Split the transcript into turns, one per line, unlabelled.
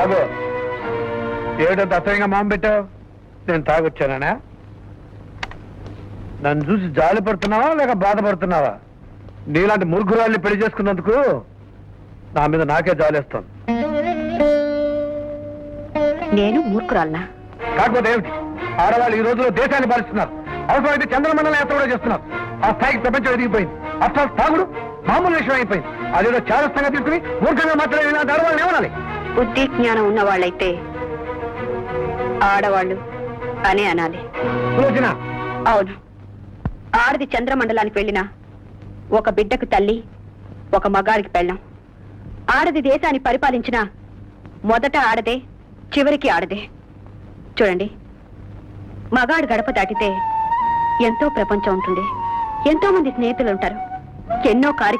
ఆగో ఏమిటో దసరంగా మామ పెట్టావు? నేను తాగొచ్చానా నన్ను చూసి జాలి పడుతున్నావా లేక బాధపడుతున్నావా నీలాంటి మురుగురాల్ని పెళ్ళి చేసుకున్నందుకు నా మీద నాకే జాలేస్తాను
నేను మూర్ఖురాలనా?
కాకపోతే ఏమిటి? ఆడవాళ్ళు ఈ రోజుల్లో దేశాన్ని పాలిస్తున్నారు. అవసరమైతే చంద్రమండలం యాత్ర కూడా చేస్తున్నారు. ఆ స్థాయికి ప్రపంచం ఎదిగిపోయింది. అసలు తాగుడు మామూలు విషయం అయిపోయింది. అదేదో చారస్తంగా తీసుకుని మూర్ఖంగా మాట్లాడే ఇలాంటి ఆడవాళ్ళని ఏమనాలి?
బుద్ధి జ్ఞానం ఉన్న వాళ్ళైతే ఆడవాళ్ళు అనే అనాలి. అవును. ఆడది చంద్రమండలానికి వెళ్ళినా ఒక బిడ్డకు తల్లి ఒక మగాడికి పెళ్ళం. ఆడది దేశాన్ని పరిపాలించిన మొదట ఆడదే చివరికి ఆడదే. చూడండి మగాడు గడప దాటితే ఎంతో ప్రపంచం ఉంటుంది. ఎంతో మంది స్నేహితులు ఉంటారు. ఎన్నో కార్యక్రమాలు